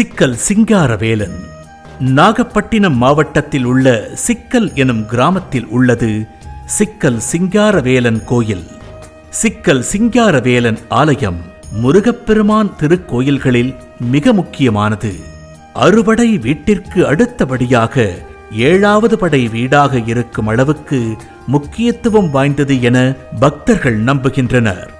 சிக்கல் சிங்காரவேலன். நாகப்பட்டினம் மாவட்டத்தில் உள்ள சிக்கல் எனும் கிராமத்தில் உள்ளது சிக்கல் சிங்காரவேலன் கோயில். சிக்கல் சிங்காரவேலன் ஆலயம் முருகப்பெருமான் திருக்கோயில்களில் மிக முக்கியமானது. அறுபடை வீட்டிற்கு அடுத்தபடியாக ஏழாவது படை வீடாக இருக்கும் அளவுக்கு முக்கியத்துவம் வாய்ந்தது என பக்தர்கள் நம்புகின்றனர்.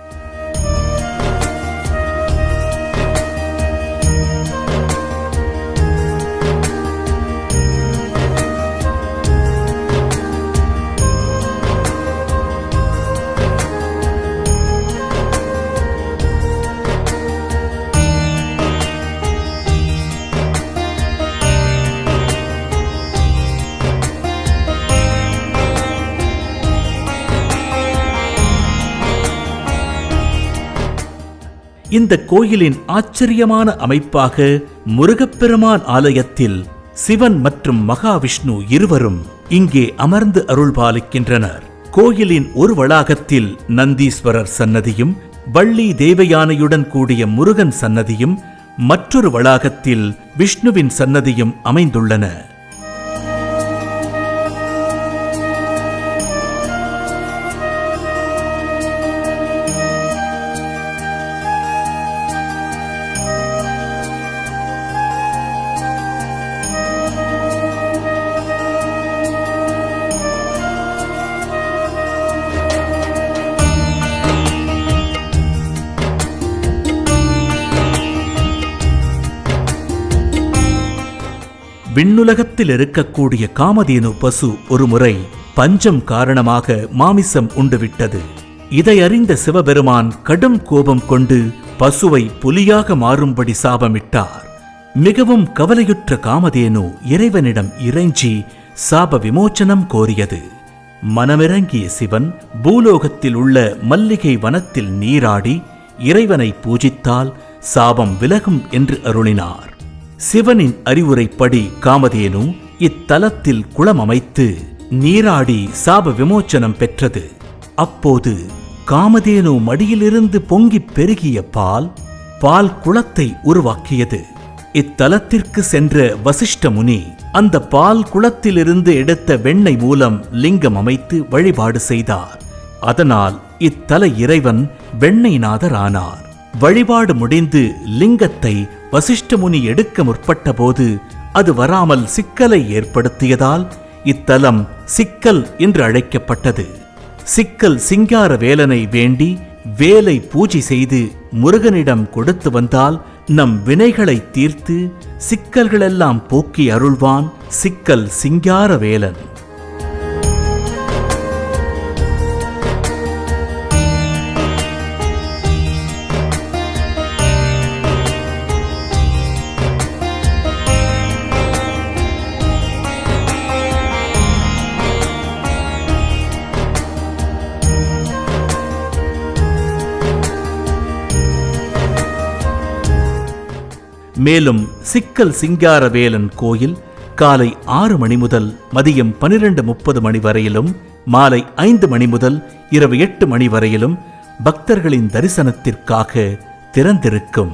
இந்த கோயிலின் ஆச்சரியமான அமைப்பாக முருகப்பெருமான் ஆலயத்தில் சிவன் மற்றும் மகாவிஷ்ணு இருவரும் இங்கே அமர்ந்து அருள்பாலிக்கின்றனர். கோயிலின் ஒரு வளாகத்தில் நந்தீஸ்வரர் சன்னதியும் வள்ளி தேவயானையுடன் கூடிய முருகன் சன்னதியும் மற்றொரு வளாகத்தில் விஷ்ணுவின் சன்னதியும் அமைந்துள்ளன. விண்ணுலகத்தில் இருக்கக்கூடிய காமதேனு பசு ஒருமுறை பஞ்சம் காரணமாக மாமிசம் உண்டுவிட்டது. இதை அறிந்த சிவபெருமான் கடும் கோபம் கொண்டு பசுவை புலியாக மாறும்படி சாபமிட்டார். மிகவும் கவலையுற்ற காமதேனு இறைவனிடம் இறைஞ்சி சாப விமோச்சனம் கோரியது. மனமிறங்கிய சிவன் பூலோகத்தில் உள்ள மல்லிகை வனத்தில் நீராடி இறைவனை பூஜித்தால் சாபம் விலகும் என்று அருளினார். சிவனின் அறிவுரைப்படி காமதேனு இத்தலத்தில் குளம் அமைத்து நீராடி சாப விமோச்சனம் பெற்றது. அப்போது காமதேனு மடியிலிருந்து பொங்கிப் பெருகிய பால் பால் குளத்தை உருவாக்கியது. இத்தலத்திற்கு சென்ற வசிஷ்ட முனி அந்த பால் குளத்திலிருந்து எடுத்த வெண்ணெய் மூலம் லிங்கம் அமைத்து வழிபாடு செய்தார். அதனால் இத்தல இறைவன் வெண்ணெய்நாதர் ஆனார் வழிபாடு முடிந்து லிங்கத்தை வசிஷ்ட முனி எடுக்க முற்பட்டபோது அது வராமல் சிக்கலை ஏற்படுத்தியதால் இத்தலம் சிக்கல் என்று அழைக்கப்பட்டது. சிக்கல் சிங்கார வேலனை வேண்டி வேலை பூஜை செய்து முருகனிடம் கொடுத்து வந்தால் நம் வினைகளை தீர்த்து சிக்கல்களெல்லாம் போக்கி அருள்வான் சிக்கல் சிங்கார வேலன். மேலும் சிக்கல் சிங்காரவேலன் கோயில் காலை ஆறு மணி முதல் மதியம் பனிரெண்டு முப்பது மணி வரையிலும் மாலை ஐந்து மணி முதல் இரவு எட்டு மணி வரையிலும் பக்தர்களின் தரிசனத்திற்காக திறந்திருக்கும்.